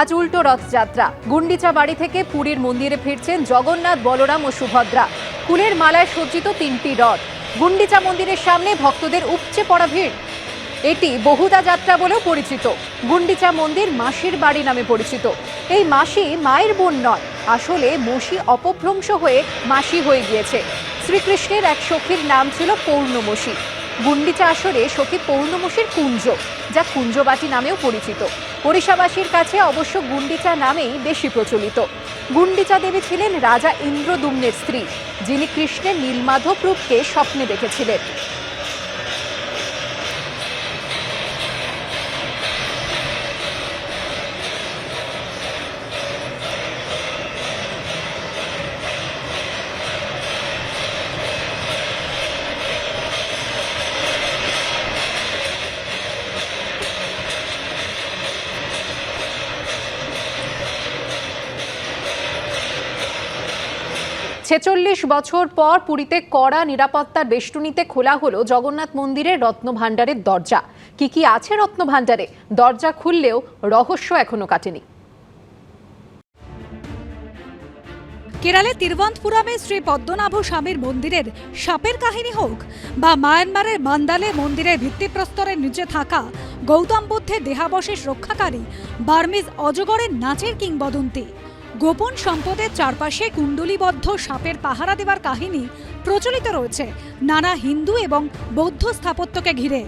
আজ উল্টো রথযাত্রা। গুন্ডিচা বাড়ি থেকে পুরীর মন্দিরে ফিরছেন জগন্নাথ, বলরাম ও সুভদ্রা। ফুলের মালায় সজ্জিত তিনটি রথ। গুন্ডিচা মন্দিরের সামনে ভক্তদের উপচে পড়া ভিড়। এটি বহুদা যাত্রা বলেও পরিচিত। গুন্ডিচা মন্দির মাসির বাড়ি নামে পরিচিত। এই মাসি মায়ের বোন নয়। আসলে মসি অপভ্রংশ হয়ে মাসি হয়ে গিয়েছে। শ্রীকৃষ্ণের এক সখীর নাম ছিল পৌর্ণমসী। গুন্ডিচা আসরে সখী পৌর্ণমসীর কুঞ্জ, যা কুঞ্জবাটি নামেও পরিচিত। ওড়িশাবাসীর কাছে অবশ্য গুন্ডিচা নামেই বেশি প্রচলিত। গুন্ডিচা দেবী ছিলেন রাজা ইন্দ্রদুম্নের স্ত্রী, যিনি কৃষ্ণের নীলমাধব রূপকে স্বপ্নে দেখেছিলেন। ছেচল্লিশ বছর পর পুরীতে কড়া নিরাপত্তার বেষ্টনীতে খোলা হলো জগন্নাথ মন্দিরের রত্নভাণ্ডারের দরজা। কি কি আছে রত্নভাণ্ডারে? দরজা খুললেও রহস্য এখনও কাটেনি। কেরালে তিরুবন্তপুরমে শ্রী পদ্মনাভ স্বামীর মন্দিরের সাপের কাহিনী হোক বা মায়ানমারের মান্দালে মন্দিরের ভিত্তিপ্রস্তরের নিচে থাকা গৌতম বুদ্ধের দেহাবশেষ রক্ষাকারী বার্মিজ অজগরের নাচের কিংবদন্তি। গোপন সম্পদের চারপাশে কুণ্ডলীবদ্ধ সাপের পাহারা দেওয়ার কাহিনী প্রচলিত রয়েছে নানা হিন্দু এবং বৌদ্ধ স্থাপত্যকে ঘিরে।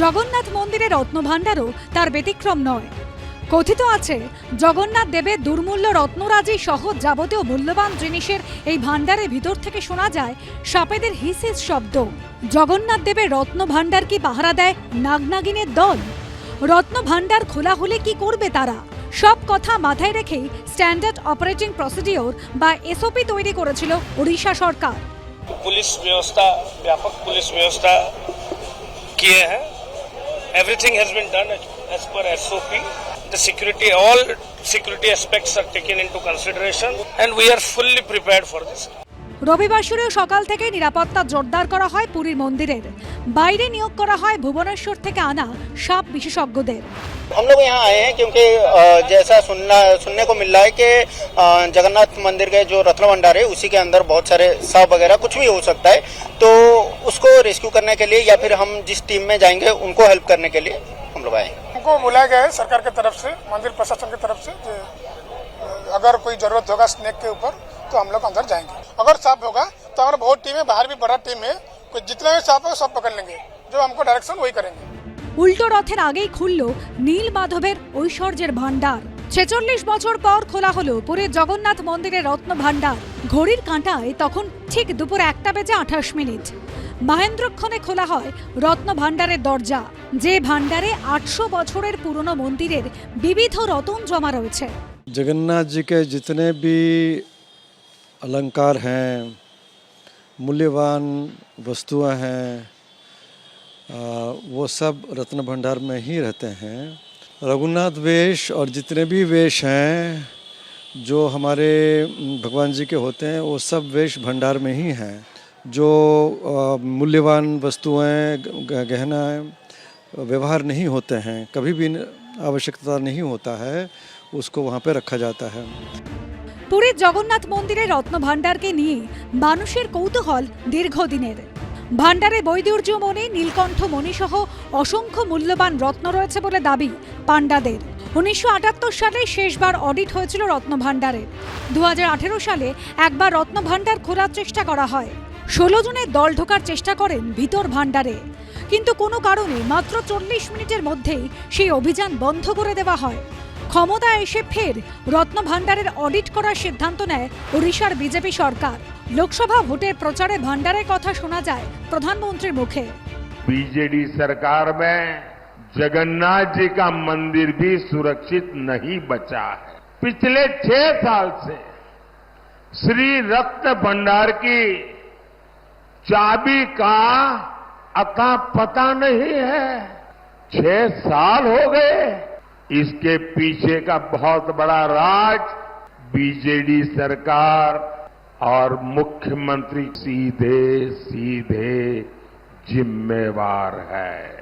জগন্নাথ মন্দিরের রত্নভাণ্ডারও তার ব্যতিক্রম নয়। কথিত আছে, জগন্নাথ দেবের দুর্মূল্য রত্নরাজি সহ যাবতীয় মূল্যবান জিনিসের এই ভাণ্ডারের ভিতর থেকে শোনা যায় সাপেদের হিস হিস শব্দ। জগন্নাথ দেবের রত্ন ভাণ্ডার কি পাহারা দেয়? নাগনাগিনের দল? রত্ন ভাণ্ডার খোলা হলে কি করবে তারা? সব কথা মাথায় রেখেই স্ট্যান্ডার্ড অপারেটিং প্রসিডিওর বা এসওপি তৈরি করেছিল ওড়িশা সরকার পুলিশ ব্যবস্থা ব্যাপক পুলিশ ব্যবস্থা কিয়ে হ্যাঁ everything has been done as per SOP. The security, all security aspects are taken into consideration and we are fully prepared for this. This রবিবাসরীয় সকাল থেকে নিরাপত্তা জোরদার করা হয় পুরীর মন্দিরের বাইরে নিয়োগ করা হয় ভুবনেশ্বর থেকে আনা সাপ বিশেষজ্ঞদের हम लोग यहाँ आए हैं क्योंकि अ, जैसा सुनना सुनने को मिल रहा है कि अ, जगन्नाथ मंदिर के जो रत्न भंडार है उसी के अंदर बहुत सारे सांप वगैरह कुछ भी हो सकता है तो उसको रेस्क्यू करने के लिए या फिर हम जिस टीम में जाएंगे उनको हेल्प करने के लिए हम लोग आए हैं हमको बुलाया गया है सरकार की तरफ से मंदिर प्रशासन की तरफ से जे, अगर कोई जरूरत होगा स्नेक के ऊपर तो हम लोग अंदर जाएंगे अगर सांप होगा तो हमारा बहुत टीम है बाहर भी बड़ा टीम है कोई जितने भी सांप है सब पकड़ लेंगे जो हमको डायरेक्शन वही करेंगे উল্টো রথের আগেই খুলল নীল মাধবের ঐশ্বর্যের ভাণ্ডার ছেচল্লিশ বছর পর খোলা হলো পুরীর জগন্নাথ মন্দিরের রত্ন ভাণ্ডার ঘড়ির কাঁটায় তখন ঠিক দুপুর একটা বেজে আঠাশ মিনিট মহেন্দ্রক্ষণে খোলা হয় রত্ন ভাণ্ডারের দরজা যে ভাণ্ডারে আটশো বছরের পুরনো মন্দিরের বিবিধ রতন জমা রয়েছে जगन्नाथ जी के जितने भी अलंकार हैं, मूल्यवान वस्तुएँ हैं वो सब रत्न भंडार में ही रहते हैं। रघुनाथ वेश और जितने भी वेश हैं, जो हमारे भगवान जी के होते हैं, वो सब वेश भंडार में ही हैं। जो मूल्यवान वस्तुएँ गहना, व्यवहार नहीं होते हैं, कभी भी आवश्यकता नहीं होता है, उसको वहाँ पे रखा जाता है। পুরীর জগন্নাথ মন্দিরের রত্ন ভাণ্ডারকে নিয়ে মানুষের কৌতূহল দীর্ঘদিনের। ভাণ্ডারে বৈদুর্য মনে, নীলকণ্ঠ মণিসহ অসংখ্য মূল্যবান রত্ন রয়েছে বলে দাবি পাণ্ডাদের। উনিশশো আটাত্তর সালে শেষবার অডিট হয়েছিল রত্ন ভাণ্ডারের দু সালে একবার রত্ন ভাণ্ডার খোলার চেষ্টা করা হয়। ষোলো জনের দল ঢোকার চেষ্টা করেন ভিতর ভাণ্ডারে। কিন্তু কোনো কারণে মাত্র চল্লিশ মিনিটের মধ্যেই সেই অভিযান বন্ধ করে দেওয়া হয় ক্ষমতা এসে ফের রত্ন ভাণ্ডারের অডিট করার সিদ্ধান্ত নেয় ওড়িশার বিজেপি সরকার লোকসভা ভোটের প্রচারে ভাণ্ডারের কথা শোনা যায় প্রধানমন্ত্রীর মুখে बीजेडी सरकार में जगन्नाथ जी का मंदिर भी सुरक्षित नहीं बचा है पिछले छह साल से श्री रत्न भंडार की चाबी का अता पता नहीं है छह साल हो गए इसके पीछे का बहुत बड़ा राज बीजेडी सरकार और मुख्यमंत्री सीधे सीधे जिम्मेवार है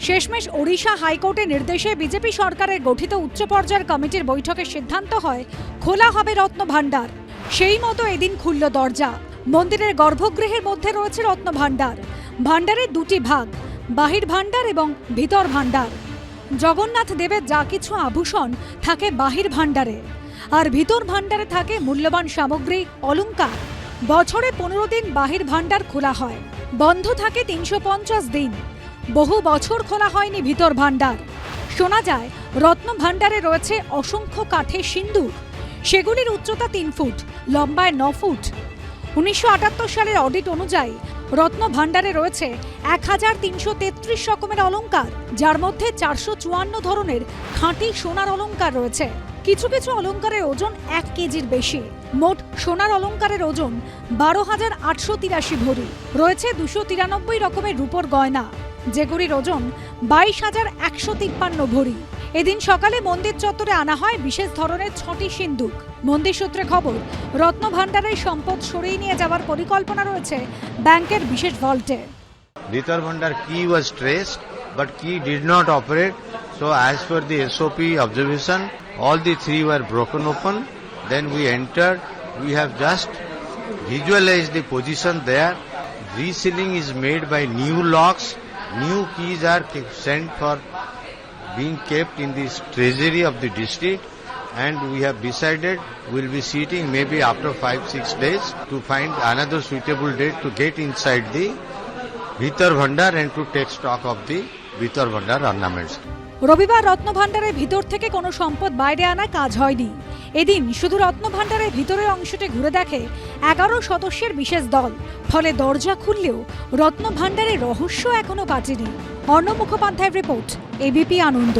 শেষমেশ ওড়িশা হাইকোর্টের নির্দেশে বিজেপি সরকারের গঠিত উচ্চ পর্যায়ের কমিটির বৈঠকে সিদ্ধান্ত হয় খোলা হবে রত্ন ভাণ্ডার সেই মতো এদিন খুলল দরজা মন্দিরের গর্ভগৃহের মধ্যে রয়েছে রত্ন ভাণ্ডার ভাণ্ডারের দুটি ভাগ, বাহির ভাণ্ডার এবং ভিতর ভাণ্ডার। জগন্নাথ দেবের যা কিছু আভূষণ থাকে বাহির ভাণ্ডারে, আর ভিতর ভাণ্ডারে থাকে মূল্যবান সামগ্রী অলঙ্কার বছরে পনেরো দিন বাহির ভাণ্ডার খোলা হয়, বন্ধ থাকে তিনশো পঞ্চাশ দিন। বহু বছর খোলা হয়নি ভিতর ভাণ্ডার। শোনা যায়, রত্ন ভাণ্ডারে রয়েছে অসংখ্য কাঠে সিন্দুক। সেগুলির উচ্চতা তিন ফুট, লম্বায় ন ফুট। উনিশশো আটাত্তর সালের অডিট অনুযায়ী রত্ন ভাণ্ডারে রয়েছে এক হাজার তিনশো তেত্রিশ রকমের অলংকার, যার মধ্যে চারশো চুয়ান্ন ধরনের খাঁটি সোনার অলংকার রয়েছে। কিছু কিছু অলংকারের ওজন এক কেজির বেশি। মোট সোনার অলংকারের ওজন বারো হাজার আটশো তিরাশি ভরি। রয়েছে দুশো তিরানব্বই রকমের রূপোর গয়না, যেগুলির ওজন বাইশ হাজার একশো তিপ্পান্ন ভরি। এদিন সকালে মন্দির চত্বরে আনা হয় বিশেষ ধরনের ছটি সিন্ধুক মন্দির সূত্রে খবর, রত্ন ভাণ্ডারের সম্পদ সরিয়ে নিয়ে যাওয়ার পরিকল্পনা রয়েছে ব্যাংকের বিশেষ ভল্টে। ভিতর ভান্ডার key was stress but key did not operate so as per the SOP observation all the three were broken open then we enter we have just visualise the position there resealing is made by new locks new keys are sent for being kept in the treasury of the district. And we have decided we'll be sitting maybe after five, six days to find another suitable date to get inside the Vitar Bhandar and to take stock of the Vitar Bhandar ornaments. রবিবার রত্ন ভাণ্ডারের ভিতর থেকে কোনো সম্পদ বাইরে আনা কাজ হয়নি এদিন শুধু রত্ন ভাণ্ডারের ভিতরের অংশটি ঘুরে দেখে এগারো সদস্যের বিশেষ দল ফলে দরজা খুললেও রত্ন ভাণ্ডারের রহস্য এখনও কাটেনি অর্ণব মুখোপাধ্যায়ের রিপোর্ট এবিপি আনন্দ